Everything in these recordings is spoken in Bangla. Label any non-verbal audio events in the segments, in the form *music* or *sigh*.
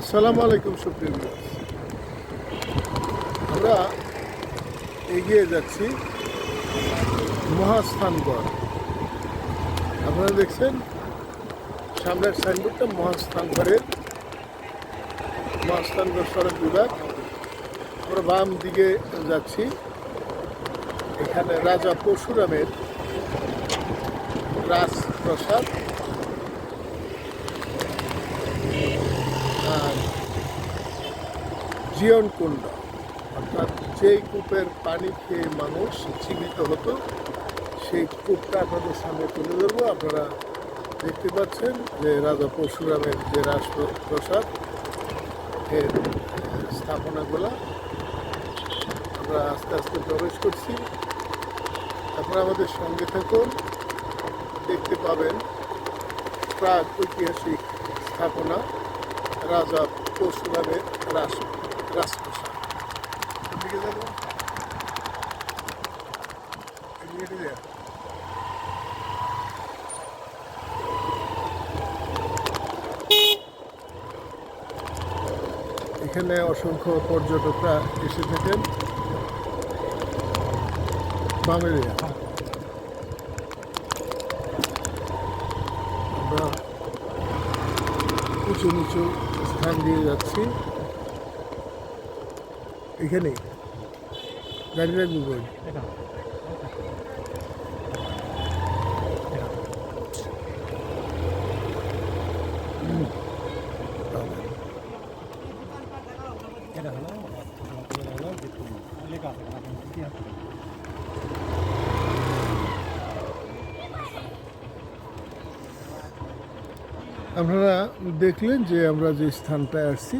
আসসালামু আলাইকুম, সুপ্রিয় আমরা এগিয়ে যাচ্ছি মহাস্থানগড়। আপনারা দেখছেন, সামনের সাইনবোর্ডটা মহাস্থানগড়ের, মহাস্থানগড় সড়ক বিভাগ। আমরা বাম দিকে যাচ্ছি, এখানে রাজা পরশুরামের রাজপ্রসাদ। আর জীবন কুণ্ড। অর্থাৎ যেই কূপের পানি খেয়ে মানুষ জীবিত হতো, সেই কূপটা আপনাদের সামনে তুলে ধরবো। আপনারা দেখতে পাচ্ছেন যে রাজা পরশুরামের যে রাজপ্রসাদ, এর স্থাপনাগুলা। আমরা আস্তে আস্তে প্রবেশ করছি। আপনারা আমাদের সঙ্গে থাকুন। দেখতে পাবেন প্রাগ ঐতিহাসিক স্থাপনা। রাজা পরশুরামের রাস রাজপ্রসাদ। ওদিকে যাব এখানে অসংখ্য পর্যটকরা এসে থাকেন। বামেরিয়া আমরা উঁচু নিচু স্থান দিয়ে যাচ্ছি। এখানে গাড়ি রাখব গাড়ি এটা হলো এটা হলো যেটুকু লেখা আছে এখানে আপনার ইতিহাস থেকে। আপনারা দেখলেন যে আমরা যে স্থানটায় আসছি,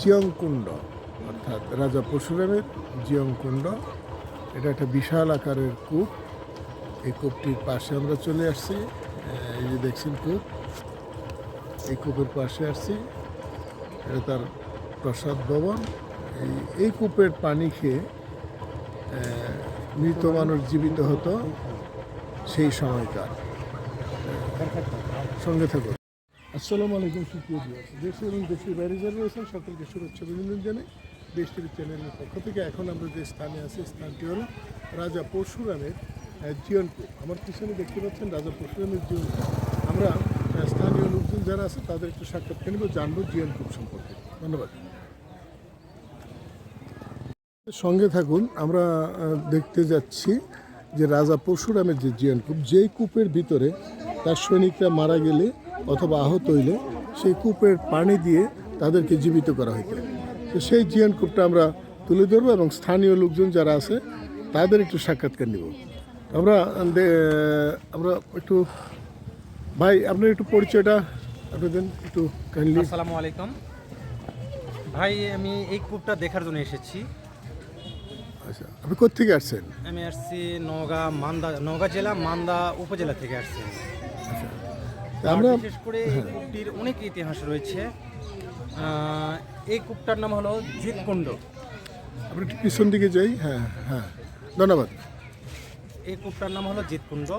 জিয়ংকুণ্ড, অর্থাৎ রাজা পরশুরামের জিয়ংকুণ্ড। এটা একটা বিশাল আকারের কূপ। এই কূপটির পাশে আমরা চলে আসছি। এই যে দেখছেন কূপ, এই কূপের পাশে আসছি। এটা তার প্রসাদ ভবন। এই এই কূপের পানি খেয়ে মৃত মানুষ জীবিত হতো সেই সময়কার। সঙ্গে থাকুন। আসসালামু আলাইকুম, সুপ্রিয় দেশ এবং দেশের বাইরে যারা রয়েছেন, সকলকে শুভেচ্ছা অভিনন্দন জানাই। দেশ টিভি চ্যানেলের পক্ষ থেকে এখন আমরা যে স্থানে আছি, স্থানটি হলো রাজা পরশুরামের জিয়নকূপ আমার পিছনে দেখতে পাচ্ছেন রাজা পরশুরামের জিয়নকূপ আমরা স্থানীয় লোকজন যারা আছে, তাদের একটু সাক্ষাৎকার নেব, জানব জিয়নকূপ সম্পর্কে। ধন্যবাদ। সঙ্গে থাকুন, আমরা দেখতে যাচ্ছি যে রাজা পরশুরামের যে জিয়ান কূপ যেই কূপের ভিতরে তার সৈনিকরা মারা গেলে অথবা আহত হইলে সেই কূপের পানি দিয়ে তাদেরকে জীবিত করা হইত। তো সেই জিয়ান কূপটা আমরা তুলে ধরবো এবং স্থানীয় লোকজন যারা আছে তাদের একটু সাক্ষাৎকার নিব। আমরা আমরা একটু ভাই আপনার একটু পরিচয়টা আপনি দেন একটু কাইন্ডলি আসসালামু আলাইকুম। ভাই আমি এই কূপটা দেখার জন্য এসেছি। আচ্ছা আপনি কোথেকে আসছেন? আমি আসছি নওগাঁ মান্দা নওগাঁ জেলা মান্দা উপজেলা থেকে আসছি। আমরা বিশেষ করে এই কূপটির অনেক ইতিহাস রয়েছে। এই কূপটার নাম হলো জিতকুণ্ড আমরা একটু পিছন দিকে যাই। হ্যাঁ হ্যাঁ। ধন্যবাদ। এই কূপটার নাম হলো জিতকুণ্ড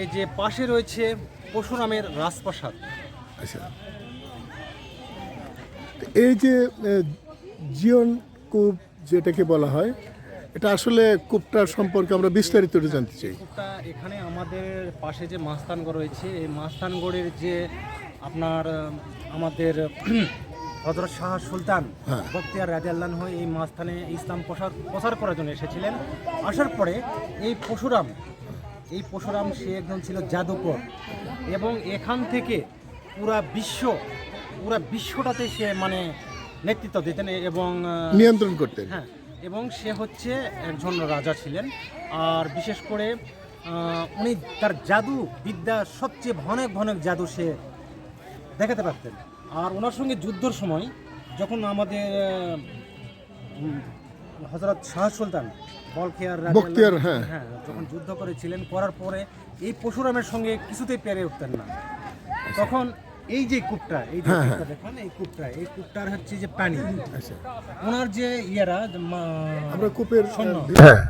এই যে পাশে রয়েছে পরশুরামের রাজপ্রাসাদ। আচ্ছা। এই যে জিয়ন কূপ যেটাকে বলা হয় এটা আসলে কূপটার সম্পর্কে আমরা বিস্তারিত জানতে চাই। কূপটা এখানে আমাদের পাশে যে মাস্তানগড় রয়েছে এই মাস্তানগড়ের যে আপনার আমাদের *clears throat* হজরত শাহ সুলতান হ্যাঁ। বক্তিয়ার রাজাল্লান হয়ে এই মাস্তানে ইসলাম প্রসার প্রচার করার জন্য এসেছিলেন। আসার পরে এই পশুরাম এই পশুরাম সে একজন ছিল জাদুকর এবং এখান থেকে পুরা বিশ্ব পুরা বিশ্বটাতে সে মানে নেতৃত্ব দিতেন এবং নিয়ন্ত্রণ করতেন। হ্যাঁ এবং সে হচ্ছে একজন রাজা ছিলেন। আর বিশেষ করে উনি তার জাদু বিদ্যা সবচেয়ে ভনেক ভনেক জাদু সে দেখাতে পারতেন। আর ওনার সঙ্গে যুদ্ধর সময় যখন আমাদের হজরত শাহ সুলতান বলখেয়ার বখতিয়ার, হ্যাঁ। হ্যাঁ যখন যুদ্ধ করেছিলেন করার পরে এই পশুরামের সঙ্গে কিছুতেই পেরে উঠতেন না। তখন এই যে কূপটা এই যে হ্যাঁ, কূপটা দেখেন এই কূপটা এই কূপটার হচ্ছে যে পানি। আচ্ছা। ওনার যে ইয়েরা আমরা কূপের শূন্য। হ্যাঁ।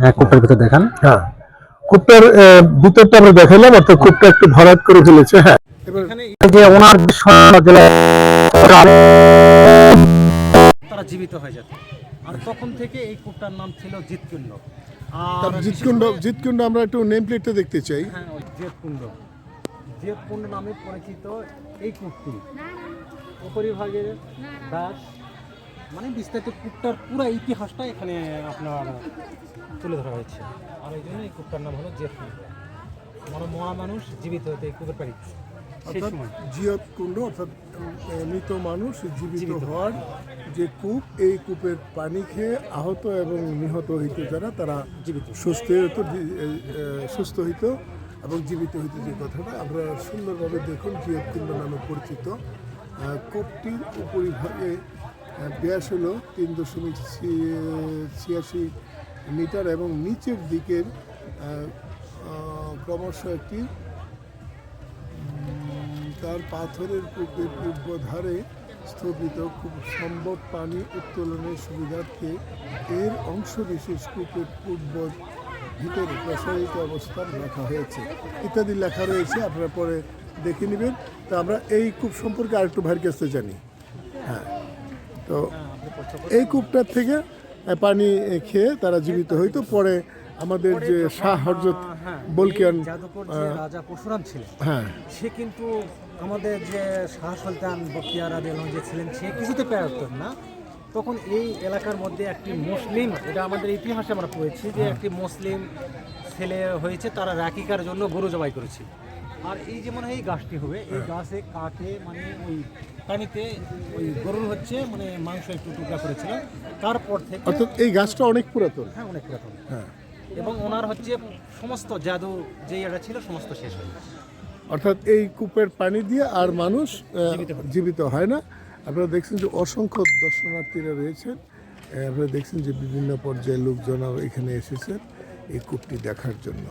হ্যাঁ কূপের ভিতর দেখান। হ্যাঁ। কূপটার ভিতরটা আমরা দেখালাম অর্থাৎ কূপটা একটু ভরাট করে ফেলেছে হ্যাঁ। এখানে যে ওনার যে সৈন্য গেলে তারা জীবিত হয়ে যেত আর তখন থেকে এই কূপটার নাম ছিল জিতকুণ্ড। আর জিতকুণ্ড জিতকুণ্ড আমরা একটু নেম প্লেটটা দেখতে চাই। হ্যাঁ ওই জেতকুণ্ড জেতকুণ্ড নামে পরিচিত এই কূপটি উপরিভাগের দাস মানে বিস্তারিত কূপটার পুরো ইতিহাসটা এখানে আপনার তুলে ধরা হয়েছে। আর এই জন্য এই কূপটার নাম হলো জেতকুণ্ড মানে মহা মানুষ জীবিত হতে এই কূপের পাড়ি জিয়ত কুণ্ড অর্থাৎ মৃত মানুষ জীবিত। হওয়ার যে কূপ এই কূপের পানি খেয়ে আহত এবং নিহত হইত যারা তারা জীবিত। সুস্থ হইতো সুস্থ হইত এবং জীবিত হইতে যে কথাটা, আমরা সুন্দরভাবে দেখুন জিয়ত কুণ্ড নামে পরিচিত কূপটির উপরিভাগে ব্যাস হলো তিন দশমিক ছিয়াশি মিটার এবং নিচের দিকের ক্রমশ একটি তার পাথরের কূপের পূর্ব ধারে স্থগিত খুব সম্ভব পানি উত্তোলনের সুবিধার্থে এর অংশ বিশেষ কূপের পূর্ব ভিতরে প্রসারিত অবস্থান রাখা হয়েছে। ইত্যাদি লেখা রয়েছে আপনারা পরে দেখে নেবেন। তো আমরা এই কূপ সম্পর্কে আরেকটু ভাইয়ের কাছ থেকে জানি। হ্যাঁ। তো এই কূপটার থেকে পানি খেয়ে তারা জীবিত হইতো পরে আমাদের যে শাহ হরজত হ্যাঁ, বলকিয়ান রাজা পরশুরাম ছিলেন হ্যাঁ। সে কিন্তু আমাদের যে শাহ সুলতান আদিল যে ছিলেন সে কিছুতে না। তখন এই এলাকার মধ্যে একটি মুসলিম এটা আমাদের ইতিহাসে আমরা পড়েছি যে একটি মুসলিম ছেলে হয়েছে তারা রাকিকার জন্য গরু জবাই করেছে। আর এই যে মনে হয় এই গাছটি হবে এই গাছে কাকে মানে ওই পানিতে ওই গরুর হচ্ছে মানে মাংস একটু টুকরা করেছিল তারপর থেকে অর্থাৎ এই গাছটা অনেক পুরাতন। হ্যাঁ অনেক পুরাতন। হ্যাঁ। এবং ওনার হচ্ছে সমস্ত জাদু যে এটা ছিল সমস্ত শেষ হয়ে গেছে। অর্থাৎ এই কূপের পানি দিয়ে আর মানুষ হয়। জীবিত হয় না। আপনারা দেখছেন যে অসংখ্য দর্শনার্থীরা রয়েছেন। আপনারা দেখছেন যে বিভিন্ন পর্যায়ে লোকজন এখানে এসেছেন এই কূপটি দেখার জন্য।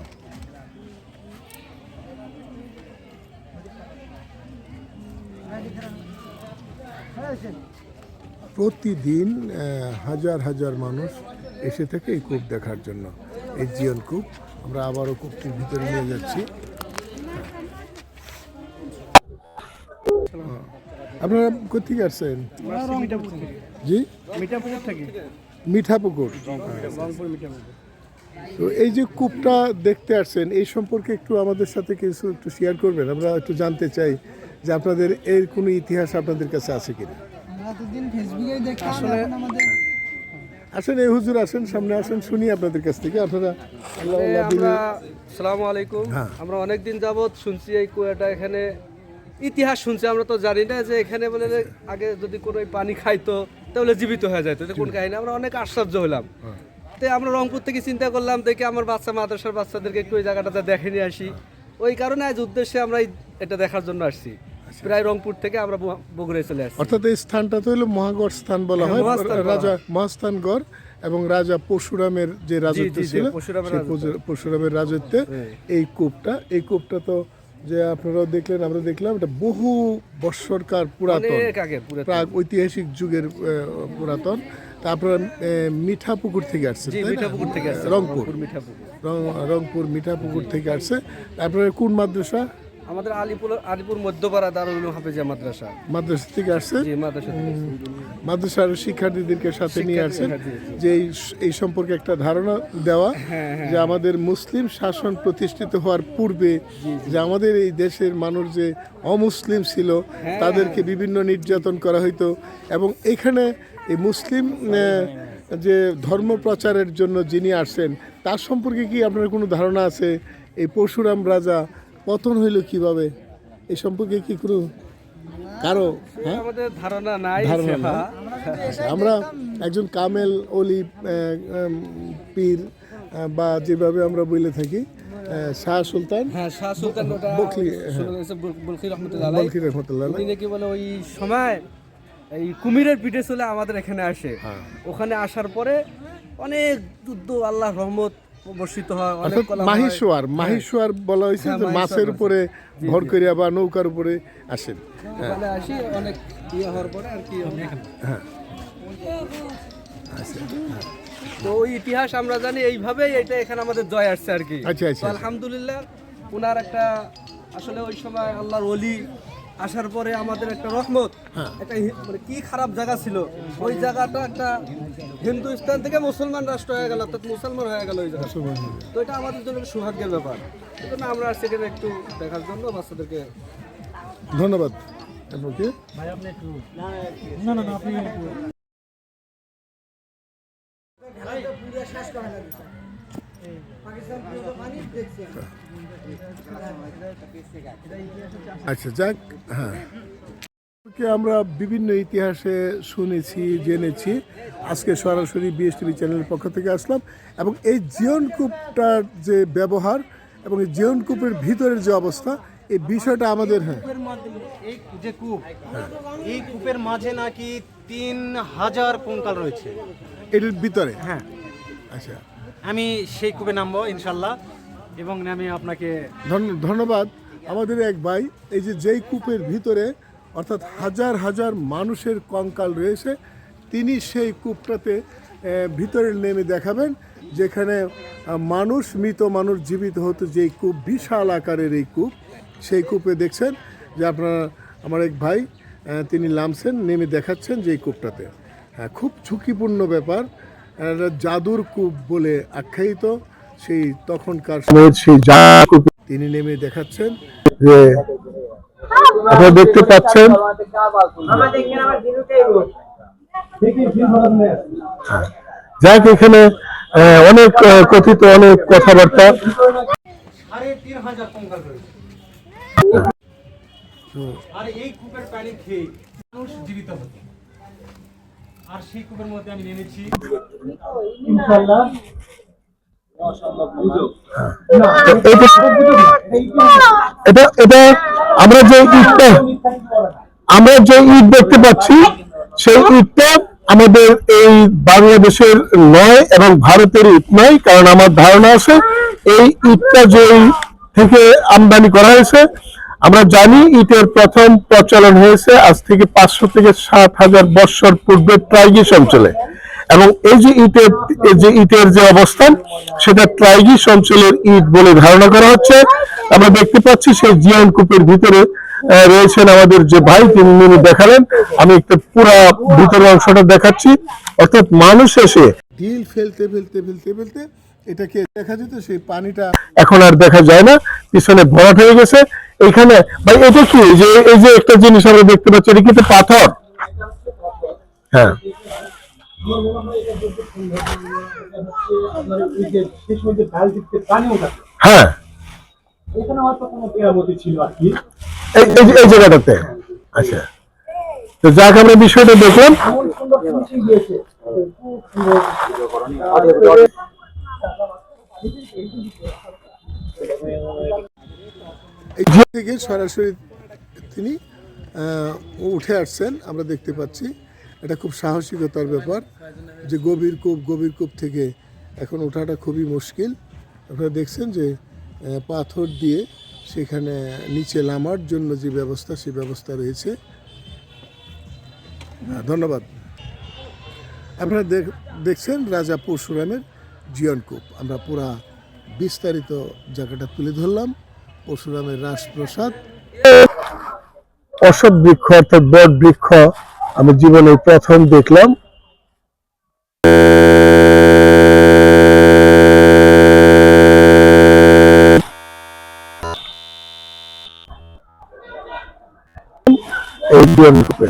প্রতিদিন হাজার হাজার মানুষ এসে থাকে এই কূপ দেখার জন্য। এই জিয়ন কূপ, আমরা আবারও কূপটির ভিতরে নিয়ে যাচ্ছি। আপনারা কোথেকে আসছেন? জি? মিঠাপুকুর। থেকে মিঠাপুকুর তো এই যে কূপটা দেখতে আসছেন এই সম্পর্কে একটু আমাদের সাথে কিছু একটু শেয়ার করবেন। আমরা একটু জানতে চাই যে আপনাদের এর কোনো ইতিহাস আপনাদের কাছে আছে কিনা? আমাদের আসেন এই হুজুর আসেন সামনে আসেন শুনি আপনাদের কাছ থেকে। আপনারা আল্লাহ আল্লাহ দিলে আমরা সালাম আলাইকুম। হ্যাঁ। আমরা অনেক দিন যাবত শুনছি এই কুয়াটা এখানে। ইতিহাস শুনছি আমরা তো জানি না যে এখানে বলে আগে যদি কোনো পানি খাইতো তাহলে জীবিত হয়ে যেত কোন কাহিনী? আমরা অনেক আশ্চর্য হলাম হ্যাঁ। তো আমরা রংপুর থেকে চিন্তা করলাম দেখে আমার বাচ্চা মাদ্রাসার বাচ্চাদেরকে একটু ওই জায়গাটাতে দেখে নিয়ে আসি। ওই কারণে আজ উদ্দেশ্যে আমরা এটা দেখার জন্য আসছি। প্রায় রংপুর থেকে আমরা বগুড়ায় চলে আসছি। অর্থাৎ এই স্থানটা তো হলো মহাগড় স্থান বলা হয় রাজা মহাস্থানগড় এবং রাজা পরশুরামের যে রাজত্ব ছিল পরশুরামের রাজত্ব। হ্যাঁ। এই কূপটা এই কূপটা তো যে আপনারাও দেখলেন আমরা দেখলাম। এটা বহু বৎসরকার পুরাতন। প্রাগ ঐতিহাসিক যুগের পুরাতন। তা আপনারা পুকুর মিঠাপুকুর থেকে আসছে? মিঠাপুকুর থেকে রংপুর। রংপুর রং- রংপুর মিঠাপুকুর থেকে আসছে। আপনারা কোন মাদ্রাসা? আমাদের আলিপুর আলিপুর মধ্যপাড়া দারুল উলুম হাফেজা মাদ্রাসা। মাদ্রাসা থেকে আসছে? জি মাদ্রাসা থেকে। মাদ্রাসার শিক্ষার্থীদেরকে সাথে নিয়ে আসছেন যে এই সম্পর্কে একটা ধারণা দেওয়া হ্যাঁ, যে আমাদের মুসলিম শাসন প্রতিষ্ঠিত হওয়ার পূর্বে যে আমাদের এই দেশের মানুষ যে অমুসলিম ছিল হ্যাঁ। তাদেরকে বিভিন্ন নির্যাতন করা হইতো এবং এখানে এই মুসলিম যে ধর্ম প্রচারের জন্য যিনি আসছেন তার সম্পর্কে কি আপনার কোনো ধারণা আছে? এই পরশুরাম রাজা পতন হইল কীভাবে? এই সম্পর্কে কি কোনো কারও হ্যাঁ? আমাদের ধারণা নাই ধারণা আমরা একজন কামেল অলি পীর বা যেভাবে আমরা বলে থাকি শাহ সুলতান হ্যাঁ শাহ সুলতান বকলি, রহমতুল্লাহ বলকি রহমতুল্লাহ উনি নাকি বলে ওই সময় এই কুমিরের পিঠে চলে আমাদের এখানে আসে। হ্যাঁ। ওখানে আসার পরে অনেক যুদ্ধ আল্লাহ রহমত বর্ষিত হয় অনেক অর্থাৎ মাহিসোয়ার মাহিসোয়ার বলা হয়েছে হ্যাঁ, যে মাছের উপরে ভর করিয়া বা নৌকার উপরে আসেন। আসি অনেক ইয়ে হওয়ার পরে আর কি হ্যাঁ। আচ্ছা হ্যাঁ। তো ওই ইতিহাস আমরা জানি এইভাবেই এটা এখানে আমাদের জয় আসছে আর কি। আচ্ছা, আচ্ছা। আলহামদুলিল্লাহ ওনার একটা আসলে ওই সময় আল্লাহর ওলি আসার পরে আমাদের একটা রহমত হ্যাঁ। একটা হি- মানে কি খারাপ জায়গা ছিল ওই জায়গাটা একটা হিন্দুস্তান থেকে মুসলমান রাষ্ট্র হয়ে গেল অর্থাৎ মুসলমান হয়ে গেল ওই জায়গা তো এটা আমাদের জন্য একটা সৌভাগ্যের ব্যাপার। জন্য আমরা সেখানে একটু দেখার জন্য বাচ্চাদেরকে ধন্যবাদ। আপনাকে আচ্ছা যাক হ্যাঁ। আমরা বিভিন্ন ইতিহাসে শুনেছি জেনেছি। আজকে সরাসরি বিএসটিভি চ্যানেলের পক্ষ থেকে আসলাম এবং এই জিয়ন কূপটার যে ব্যবহার এবং এই জিয়ন কূপের ভিতরের যে অবস্থা এই বিষয়টা আমাদের হ্যাঁ। এই যে কূপ এই কূপের মাঝে নাকি তিন হাজার কঙ্কাল রয়েছে। এটির ভিতরে? হ্যাঁ। আচ্ছা। আমি সেই কূপে নামবো, ইনশাল্লাহ। এবং আমি আপনাকে ধন্য- ধন্যবাদ। আমাদের এক ভাই, এই যে যেই কূপের ভিতরে অর্থাৎ হাজার হাজার মানুষের কঙ্কাল রয়েছে, তিনি সেই কূপটাতে ভিতরে নেমে দেখাবেন, যেখানে মানুষ, মৃত মানুষ জীবিত হতো যেই কূপ, বিশাল আকারের এই কূপ। সেই কূপে দেখছেন যে আপনার, আমার এক ভাই তিনি নামছেন, নেমে দেখাচ্ছেন যে এই কূপটাতে। হ্যাঁ খুব ঝুঁকিপূর্ণ ব্যাপার। জাদুর কূপ বলে আখ্যায়িত সেই তখনকার সেই তিনি নেমে দেখাচ্ছেন। যে আপনারা দেখতে পাচ্ছেন। হ্যাঁ। যাক এখানে আহ, অনেক কথিত অনেক কথাবার্তা। সাড়ে তিন হাজার কঙ্কাল রয়েছে আর এই কূপের পানি খেয়ে মানুষ জীবিত হতো। আর সেই কূপের মধ্যে আমি নেমেছি। এটা এটা আমরা যে আমরা যে ইট দেখতে পাচ্ছি সেই ঈদটা আমাদের এই বাংলাদেশের নয় এবং ভারতের ঈদ নয় কারণ আমার ধারণা আছে এই ঈদটা যে থেকে আমদানি করা হয়েছে আমরা জানি ইটের প্রথম প্রচলন হয়েছে আজ থেকে পাঁচশো থেকে সাত হাজার বৎসর পূর্বে ট্রাইগিস অঞ্চলে। এবং এই যে ইটের যে ইটের যে অবস্থান সেটা ট্রাইগিস অঞ্চলের ইট বলে ধারণা করা হচ্ছে। আমরা দেখতে পাচ্ছি সেই জিয়ান কূপের ভিতরে রয়েছেন আমাদের যে ভাই তিনি দেখালেন। আমি একটু পুরা ভিতরের অংশটা দেখাচ্ছি। অর্থাৎ মানুষ এসে ঢিল ফেলতে ফেলতে ফেলতে ফেলতে এটাকে দেখা যেত সেই পানিটা এখন আর দেখা যায় না। পিছনে ভরাট হয়ে গেছে। এখানে ভাই, এটা কি? যে, এই যে একটা জিনিস আমরা দেখতে পাচ্ছি, এটা কিন্তু পাথর? হ্যাঁ। হ্যাঁ। এই জায়গাটাতে। আচ্ছা। তো বিষয়টা থেকে সরাসরি তিনি উঠে আসছেন আমরা দেখতে পাচ্ছি। এটা খুব সাহসিকতার ব্যাপার যে গভীর কূপ গভীর কূপ থেকে এখন ওঠাটা খুবই মুশকিল। আপনারা দেখছেন যে পাথর দিয়ে সেখানে নিচে নামার জন্য যে ব্যবস্থা সেই ব্যবস্থা রয়েছে। হ্যাঁ, ধন্যবাদ। আপনারা দেখ- দেখছেন রাজা পরশুরামের জিয়ন কূপ। আমরা পুরা বিস্তারিত জায়গাটা তুলে ধরলাম। পরশুরামের রাজপ্রসাদ। অশোক বৃক্ষ অর্থাৎ বট বৃক্ষ আমি জীবনে প্রথম দেখলাম। এই কূপে